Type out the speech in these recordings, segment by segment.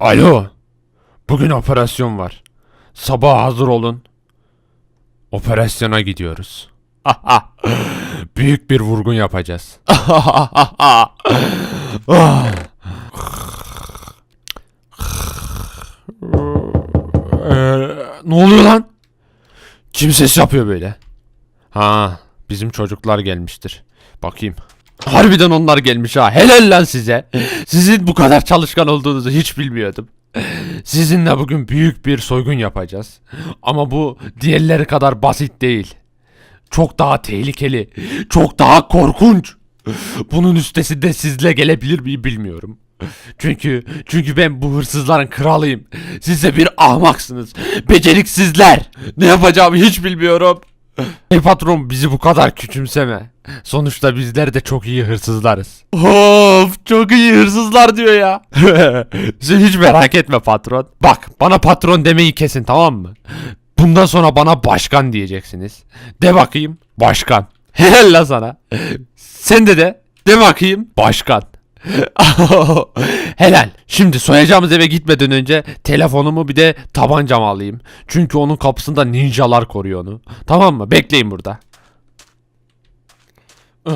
Alo. Bugün operasyon var. Sabah hazır olun. Operasyona gidiyoruz. Büyük bir vurgun yapacağız. Ee, ne oluyor lan? Kim ses yapıyor böyle? Ha, bizim çocuklar gelmiştir. Bakayım. Harbiden onlar gelmiş ha. Helal lan size. Sizin bu kadar çalışkan olduğunuzu hiç bilmiyordum. Sizinle bugün büyük bir soygun yapacağız. Ama bu diğerleri kadar basit değil. Çok daha tehlikeli. Çok daha korkunç. Bunun üstesinde sizle gelebilir miyim bilmiyorum. Çünkü çünkü ben bu hırsızların kralıyım. Siz de bir ahmaksınız. Beceriksizler. Ne yapacağımı hiç bilmiyorum. Ey patron bizi bu kadar küçümseme. Sonuçta bizler de çok iyi hırsızlarız. Of çok iyi hırsızlar diyor ya. Sen hiç merak etme patron. Bak bana patron demeyi kesin tamam mı? Bundan sonra bana başkan diyeceksiniz. De bakayım başkan. Helal la sana. Sen de de. De bakayım başkan. Helal. Şimdi soyacağımız eve gitmeden önce telefonumu bir de tabancamı alayım. Çünkü onun kapısında ninjalar koruyor onu. Tamam mı? Bekleyin burada.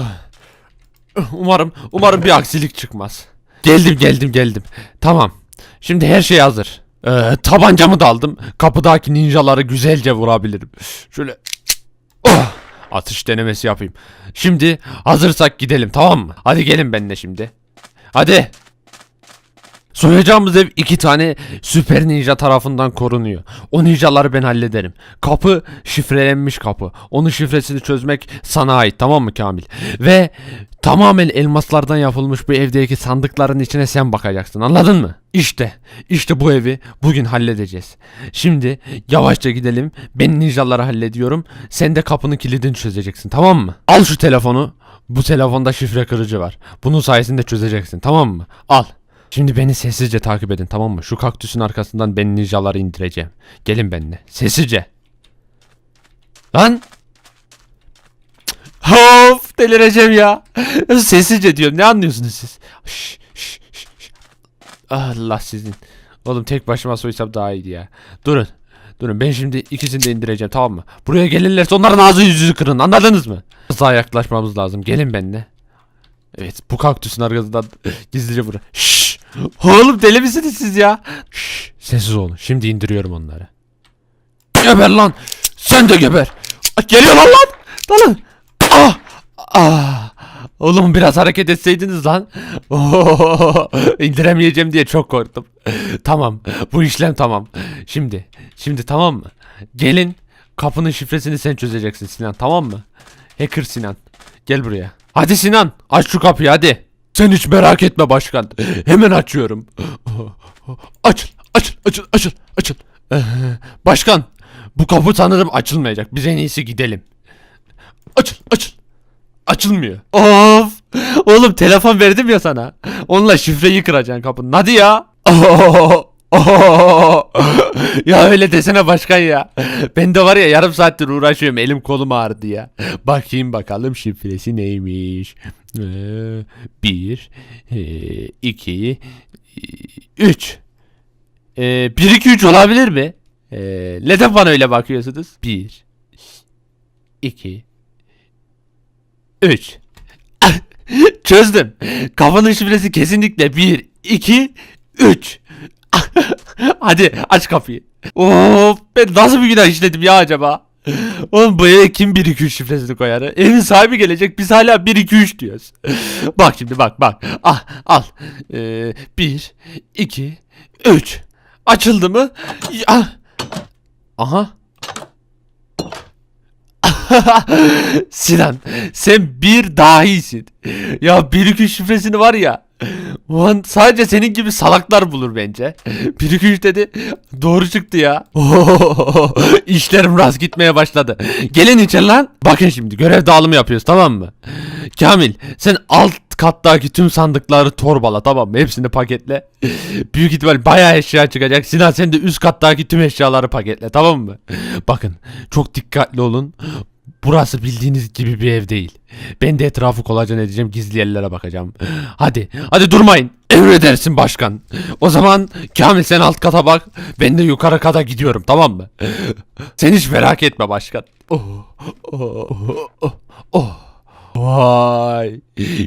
Umarım umarım bir aksilik çıkmaz. Geldim geldim geldim. Tamam. Şimdi her şey hazır. Ee, tabancamı da aldım. Kapıdaki ninjaları güzelce vurabilirim. Şöyle Oh! atış denemesi yapayım. Şimdi hazırsak gidelim tamam mı? Hadi gelin benimle şimdi. Hadi. Soyacağımız ev iki tane süper ninja tarafından korunuyor. O ninjaları ben hallederim. Kapı şifrelenmiş kapı. Onun şifresini çözmek sana ait tamam mı Kamil? Ve tamamen elmaslardan yapılmış bu evdeki sandıkların içine sen bakacaksın anladın mı? İşte, işte bu evi bugün halledeceğiz. Şimdi yavaşça gidelim. Ben ninjaları hallediyorum. Sen de kapının kilidini çözeceksin tamam mı? Al şu telefonu. Bu telefonda şifre kırıcı var. Bunun sayesinde çözeceksin tamam mı? Al. Şimdi beni sessizce takip edin tamam mı? Şu kaktüsün arkasından ben ninjaları indireceğim. Gelin benimle. Sessizce. Lan! Of delireceğim ya. Sessizce diyorum. Ne anlıyorsunuz siz? Şş, şş, şş. Allah sizin. Oğlum tek başıma soysam daha iyiydi ya. Durun. Durun ben şimdi ikisini de indireceğim tamam mı? Buraya gelirlerse onların ağzı yüzü kırın anladınız mı? Daha yaklaşmamız lazım. Gelin benimle. Evet bu kaktüsün arkasından gizlice vur. Şşş. Oğlum deli misiniz siz ya? Şşş. Sessiz olun. Şimdi indiriyorum onları. Geber lan. Sen de geber. Geliyor lan lan. Dalın. Ah. Ah. Oğlum biraz hareket etseydiniz lan. Oo, diye çok korktum. tamam. Bu işlem tamam. Şimdi. Şimdi tamam mı? Gelin. Kapının şifresini sen çözeceksin Sinan tamam mı? Hacker Sinan. Gel buraya. Hadi Sinan aç şu kapıyı hadi. Sen hiç merak etme başkan. Hemen açıyorum. Açıl açıl açıl açıl açıl. Başkan bu kapı sanırım açılmayacak. Biz en iyisi gidelim. Açıl açıl. Açılmıyor. Of. Oğlum telefon verdim ya sana. Onunla şifreyi kıracaksın kapının. Hadi ya. ya öyle desene başkan ya. Ben de var ya yarım saattir uğraşıyorum. Elim kolum ağrıdı ya. Bakayım bakalım şifresi neymiş. Ee, bir, e, iki, e, üç. Ee, bir, iki, üç olabilir mi? Ee, neden bana öyle bakıyorsunuz? Bir, iki, üç. Çözdüm. Kafanın şifresi kesinlikle 1, 2, 3. Hadi aç kapıyı. Of ben nasıl bir günah işledim ya acaba? Oğlum bu eve kim 1 2 3 şifresini koyar? Evin sahibi gelecek biz hala 1 2 3 diyoruz. bak şimdi bak bak. Ah al. Ee, 1 2 3. Açıldı mı? Ah. Aha. Sinan sen bir dahisin. Ya bir iki şifresini var ya. Ulan sadece senin gibi salaklar bulur bence. Bir iki üç dedi. Doğru çıktı ya. İşlerim rast gitmeye başladı. Gelin içeri lan. Bakın şimdi görev dağılımı yapıyoruz tamam mı? Kamil sen alt kattaki tüm sandıkları torbala tamam mı? Hepsini paketle. Büyük ihtimal bayağı eşya çıkacak. Sinan sen de üst kattaki tüm eşyaları paketle tamam mı? Bakın çok dikkatli olun. Burası bildiğiniz gibi bir ev değil. Ben de etrafı kolacan edeceğim gizli yerlere bakacağım. Hadi hadi durmayın. Emredersin başkan. O zaman Kamil sen alt kata bak. Ben de yukarı kata gidiyorum tamam mı? Sen hiç merak etme başkan. Oh, oh, oh, oh. Vay.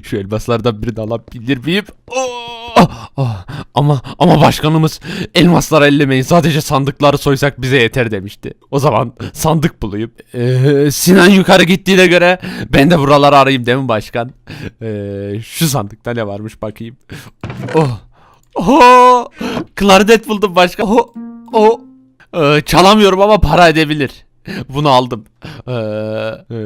Şu elmaslardan birini alabilir miyim? Oh, oh. Ama ama başkanımız elmasları ellemeyin sadece sandıkları soysak bize yeter demişti. O zaman sandık bulayım. Ee, Sinan yukarı gittiğine göre ben de buraları arayayım değil mi başkan? Ee, şu sandıkta ne varmış bakayım. Oh. Oh. Klarnet buldum başkan. Oh. Oh. Ee, çalamıyorum ama para edebilir. Bunu aldım. Ee, e,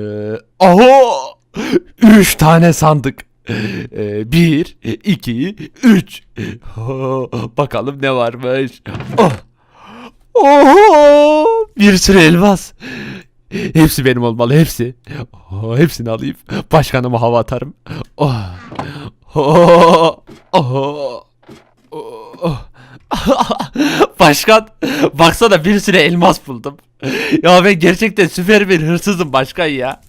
oho! Üç tane sandık. Ee, bir, iki, üç. Oh, bakalım ne varmış. Oh. Oho! Bir sürü elmas. Hepsi benim olmalı hepsi. Oh, hepsini alayım. Başkanıma hava atarım. Oh. Oh. Oh. Oh. Başkan baksana bir sürü elmas buldum. Ya ben gerçekten süper bir hırsızım başkan ya.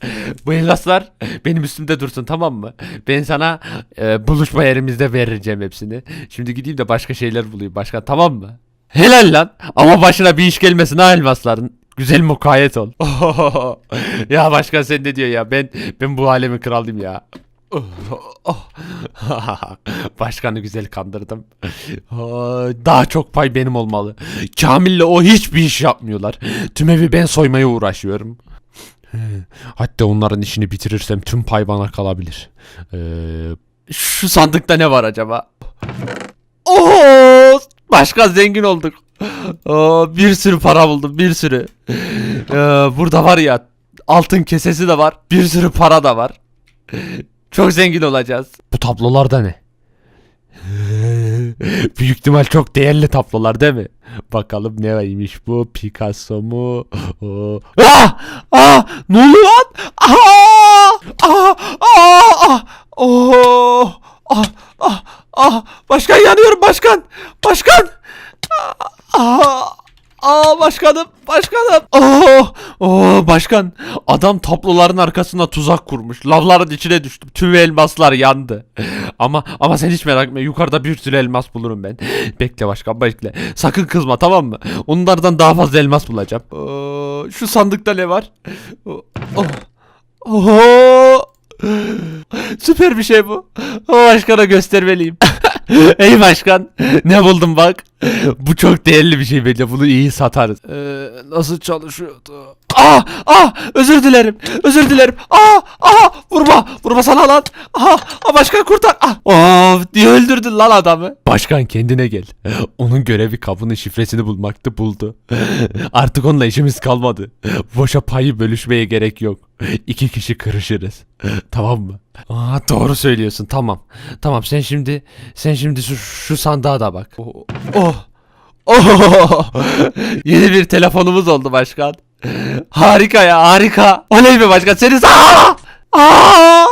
Bu elmaslar benim üstümde dursun tamam mı? Ben sana e, buluşma yerimizde vereceğim hepsini. Şimdi gideyim de başka şeyler bulayım başkan tamam mı? Helal lan ama başına bir iş gelmesin ha elmasların. Güzel mukayyet ol. ya başkan sen ne diyor ya? Ben ben bu alemin kralıyım ya. Başkanı güzel kandırdım. Daha çok pay benim olmalı. Kamil'le o hiçbir iş yapmıyorlar. Tüm evi ben soymaya uğraşıyorum. Hatta onların işini bitirirsem tüm pay bana kalabilir. Ee, şu sandıkta ne var acaba? Oo, başkan zengin olduk. Bir sürü para buldum, bir sürü. Ee, burada var ya, altın kesesi de var, bir sürü para da var. Çok zengin olacağız. Bu tablolar da ne? Büyük ihtimal çok değerli tablolar değil mi? Bakalım ne varmış bu? Picasso mu? Ah! Ah! Ne oluyor lan? Ah! Ah! Ah! Ah! Oh! Ah! Ah! Ah! Başkan yanıyorum başkan! Başkan! Ah! Aa başkanım, başkanım. Başkan. Adam tabloların arkasına tuzak kurmuş. Lavların içine düştüm. Tüm elmaslar yandı. Ama ama sen hiç merak etme. Yukarıda bir sürü elmas bulurum ben. Bekle başkan, bekle. Sakın kızma tamam mı? Onlardan daha fazla elmas bulacağım. Oo, şu sandıkta ne var? Oh. Oh. Oh. Süper bir şey bu. O başkana göstermeliyim. Ey başkan ne buldum bak. Bu çok değerli bir şey bence bunu iyi satarız. Ee, nasıl çalışıyordu? Ah ah özür dilerim özür dilerim. Ah ah vurma vurma sana lan. Ah, ah başkan kurtar. Ah. Of diye öldürdün lan adamı. Başkan kendine gel. Onun görevi kabının şifresini bulmaktı buldu. Artık onunla işimiz kalmadı. Boşa payı bölüşmeye gerek yok. İki kişi kırışırız. tamam mı? Aa, doğru söylüyorsun tamam. Tamam sen şimdi sen şimdi şu, şu sandığa da bak. Oh. oh. Oh! Yeni bir telefonumuz oldu başkan. Harika ya harika. Oley be başkan seni Aa! Aa!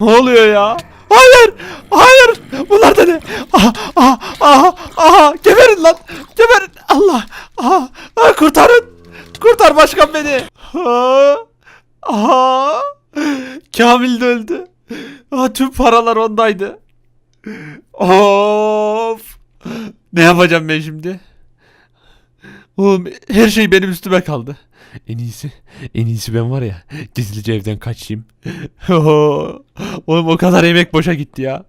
Ne oluyor ya? Hayır! Hayır! Bunlar da ne? Aha! Aha! Aha! Aha! Geberin lan! Geberin! Allah! Aha! Aha! Kurtarın! Kurtar başkan beni! Ha! Aha! Kamil de öldü. Aa, tüm paralar ondaydı. Of! Ne yapacağım ben şimdi? Oğlum her şey benim üstüme kaldı. En iyisi, en iyisi ben var ya gizlice evden kaçayım. Oğlum o kadar emek boşa gitti ya.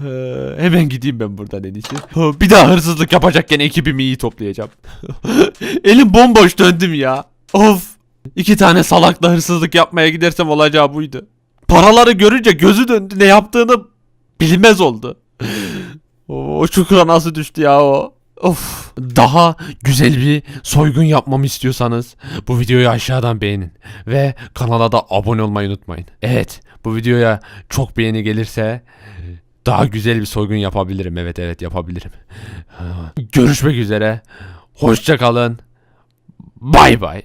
Ee, Hemen gideyim ben buradan en iyisi. Bir daha hırsızlık yapacakken ekibimi iyi toplayacağım. Elim bomboş döndüm ya. Of. İki tane salakla hırsızlık yapmaya gidersem olacağı buydu. Paraları görünce gözü döndü ne yaptığını bilmez oldu. O çukura nasıl düştü ya o. Of. Daha güzel bir soygun yapmamı istiyorsanız bu videoyu aşağıdan beğenin ve kanala da abone olmayı unutmayın. Evet, bu videoya çok beğeni gelirse daha güzel bir soygun yapabilirim. Evet evet yapabilirim. Görüşmek üzere. Hoşça kalın. Bay bay.